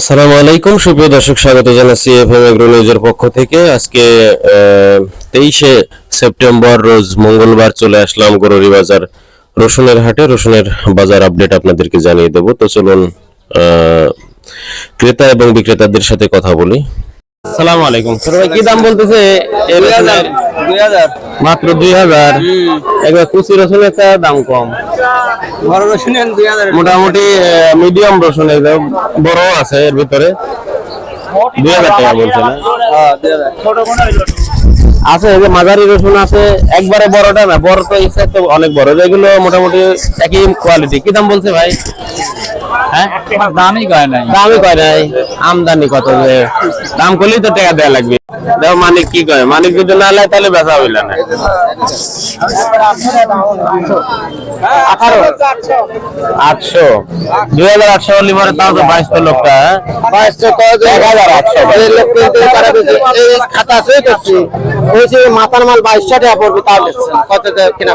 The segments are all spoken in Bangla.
আসসালামু আলাইকুম, সুপ্রিয় দর্শক, স্বাগত জানাচ্ছি এফএম এগ্রো নিউজের পক্ষ থেকে। আজকে তেইশে সেপ্টেম্বর, রোজ মঙ্গলবার চলে আসলাম গরুরি বাজার, রসুনের হাটে। রসুনের বাজার আপডেট আপনাদেরকে জানিয়ে দেব। তো চলুন ক্রেতা এবং বিক্রেতাদের সাথে কথা বলি। আসসালামু আলাইকুম। স্যার ভাই কি দাম বলতেছে রসুনের? মাত্র দুই হাজার। একবার কুচি রসুনের দাম কম। মোটামুটি মিডিয়াম রসুন একদম বড় আছে এর ভিতরে দুই হাজার টাকা বলছে না? আছে এই যে মাঝারি রসুন আছে একবারে বড়টা না বড় তো side তো অনেক বড়। যেগুলো মোটামুটি একই কোয়ালিটি কি দাম বলছে ভাই? হ্যাঁ? দামই কয় নাই? দামই কয় নাই? আমদানি কত দাম করলেই তো টাকা দেওয়া লাগবে। দেখো মানিক কি কয় মানিক যদি না লাই তাহলে বেচা হইল না। আঠারো। আটশো। দুই হাজার আটশো হলে পরে তাও তো বাইশ লোকটা হ্যাঁ? বাইশশো এক হাজার আটশো। খাতা আছে করছি বলছি মাথার মাল বাইশশো টাকা পড়বে তাও কত কিনা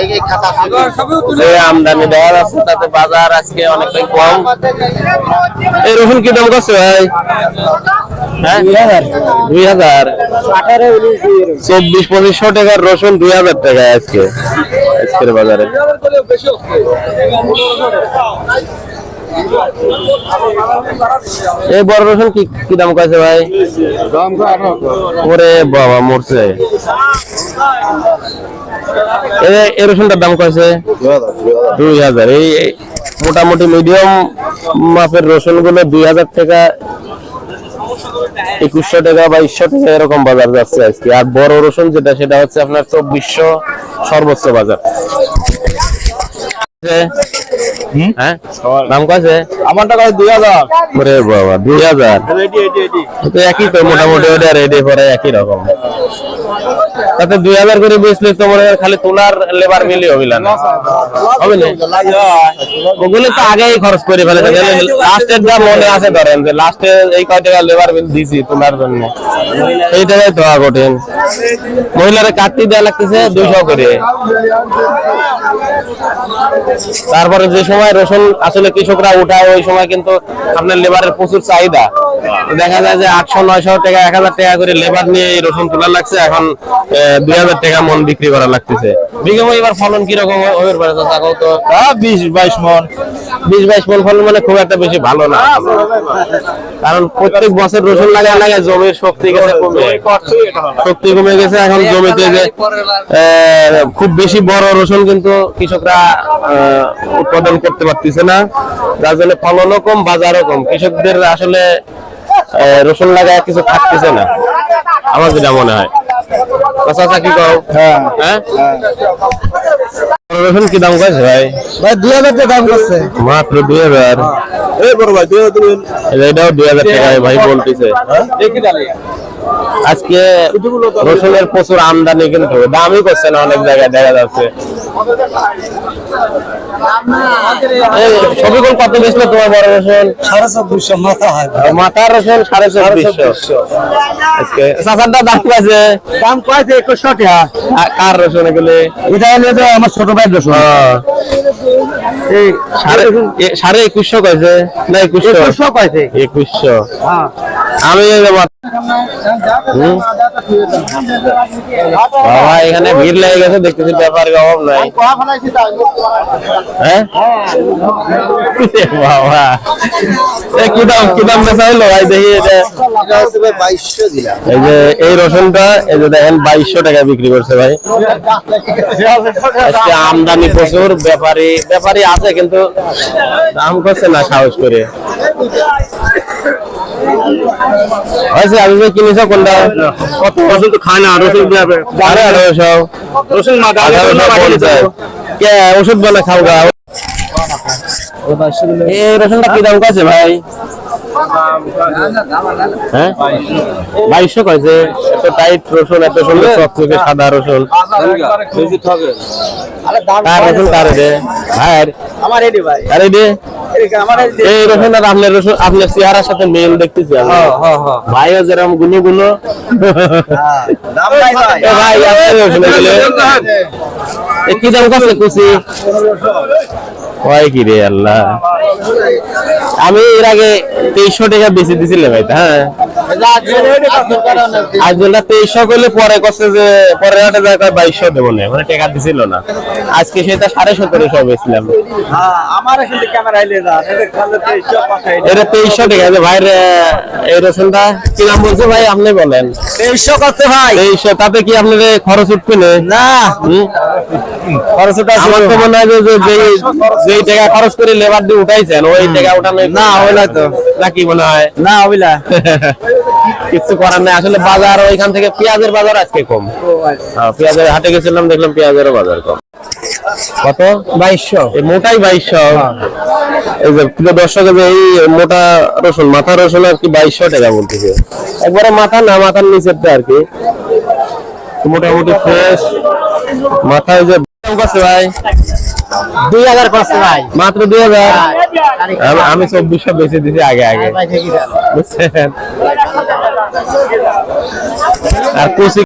এই এই খাতা যে আমদানি দেওয়া যাচ্ছে তাতে বাজার আজকে অনেকটাই কম। এই রসুন কি দাম করছে ভাই? দুই হাজার। দুই চব্বিশ পঁচিশশো টাকার রসুন দুই হাজার টাকা আজকে। আজকের বাজারে। এই বড় রসুন কি কি দাম কয়েছে ভাই? ওরে বাবা মরছে। এই রসুনটার দাম কয়েছে দুই হাজার এই এই মোটামুটি মিডিয়াম মাপের রসুনগুলো দুই হাজার টাকা একুশশো টাকা বাইশশো টাকা এরকম বাজার যাচ্ছে আজকে। আর বড় রসুন যেটা সেটা হচ্ছে আপনার চব্বিশশো সর্বোচ্চ বাজার। হ্যাঁ? দাম কাছে আমারটা টাকা দুই হাজার। বাবা দুই হাজার। এটি এটি এটি তো একই তো মোটামুটি ওটা রেডি করে একই রকম। তাতে দুই হাজার করে বেচলে তো মনে হয় খালি তোলার লেবার মিলি হবে না। হবে না? ওগুলো তো আগেই খরচ করে ফেলেছে। লাস্টের যা মনে আছে ধরেন যে লাস্টে এই কয় টাকা লেবার বিল দিছি তোলার জন্য। এই টাকাই তো কঠিন। মহিলারা কাটতি দেওয়া লাগতেছে দুইশো করে। তারপরে যে সময় রসুন আসলে কৃষকরা উঠায়, ওই সময় কিন্তু আপনার লেবারের প্রচুর চাহিদা। দেখা যায় যে আটশো, নয়শো টাকা, এক হাজার টাকা করে লেবার নিয়ে রসুন তোলা লাগছে। এখন দুই হাজার টাকা মন বিক্রি করা লাগতেছে। বিঘম এবার ফলন কীরকম হবে পারে চাচাও তো বিশ বাইশ মন। বিশ বাইশ মন ফলন মানে খুব একটা বেশি ভালো না। কারণ প্রত্যেক বছর রসুন লাগা লাগা জমির শক্তি গেছে কমে। শক্তি কমে গেছে এখন জমিতে যে আহ, খুব বেশি বড় রসুন কিন্তু কৃষকরা আহ, উৎপাদন করতে পারতেছে না। যার জন্য ফলনও কম বাজারও কম। কৃষকদের আসলে আহ, রসুন লাগায় কিছু থাকতেছে না। আমার যেটা মনে হয়। কও। হ্যাঁ। হ্যাঁ? রসুন কি দাম কয়েছে ভাই? ভাই দুই হাজার টাকা দাম করছে মাত্র দুই হাজার। এই বড় ভাই দুই হাজার এটাও দুই হাজার টাকায় ভাই বলতেছে। আজকে রসুনের প্রচুর আমদানি কিন্তু দামই করছে না অনেক জায়গায় দেখা যাচ্ছে। এই ছবিগুলো কত বেশি তোমার বড় রসুন? সাড়ে চব্বিশশো মাথা রসুন সাড়ে চব্বিশশো। চাচারটা দাম আছে দাম কয়েছে? একুশশো টাকা। কার রসুন এগুলি? এটা হলে তো আমার ছোট ভাই রসুন। হ্যাঁ। এই সাড়ে এ- সাড়ে একুশশো কয়েছে? না একুশশো। একুশশো কয়েছে? একুশশো। আমি? বাবা এখানে ভিড় লেগে গেছে দেখতেছি ব্যাপারের অভাব নাই। হ্যাঁ? বাবা। কি দাম কি দাম বেচা হলো? ভাই দেখি এটা এই যে এই রসুনটা এই যে দেখেন বাইশশো টাকা বিক্রি করছে ভাই। আজকে আমদানি প্রচুর ব্যাপারী ব্যাপারী আছে কিন্তু দাম করছে না সাহস করে। হয়েছে আমি যে কিনেছ কোনটা? কত রসুন তো খায় না রসুন সাড়ে আঠারোশো রসুন কে ওষুধ বলে খাও গা। এই রসুনটা কি দাম কাছে ভাই? হ্যাঁ বাইশশো কয়েছে এত টাইট রসুন এত সুন্দর চকচকে সাদা রসুন কার রসুন কার রে ভাইয়ের আমার এডি ভাই। কার রে আমার এই রসুন আর আপনার রসুন আপনার চেহারার সাথে মেল দেখতেছি আমি। ভাইও যেরকমগুলো গুলো ভাই। কি দাম কাছে কুচি কয় কি রে আল্লাহ? আমি এর আগে তেইশশো টাকা বেশি দিছিলাম এটা হ্যাঁ তেইশশো করলে পরে যে হাটে যায় বাইশশো দেবো না মানে টাকা দিছিল না। আজকে সেটা সাড়ে সতেরোশো বেছিলাম এটা তেইশশো টাকা যে ভাইয়ের আহ, এই রসুনটা কি নাম বলছে ভাই আপনি বলেন। তেইশশো করতে ভাই তেইশশো তাতে কি আপনার খরচ উঠবে না? আমার তো মনে হয় যে যে- যেই- যেই টাকা খরচ করে লেবার দিয়ে উঠাইছেন ওই টাকা উঠানো না, হইল তো। নাকি মনে হয়? না হইলা। কিছু করার নাই। আসলে বাজার ওইখান থেকে পেঁয়াজের বাজার আজকে কম। হ্যাঁ, পেঁয়াজের হাটে গেছিলাম দেখলাম পেঁয়াজেরও বাজার কম। কত? বাইশশো। এই মোটাই বাইশশো। এই যে প্রিয় দর্শক এই যে এই মোটা রসুন মাথা রসুন আর কি বাইশশো টাকা বলতেছে। একবারে মাথা না মাথার নিচের আর কি। মোটামুটি ফ্রেশ মাথায় যে মাত্র দুই হাজার? আমি- আমি চব্বিশশো বেশি দিছি আগে আগে। বুঝছেন? আর কুচি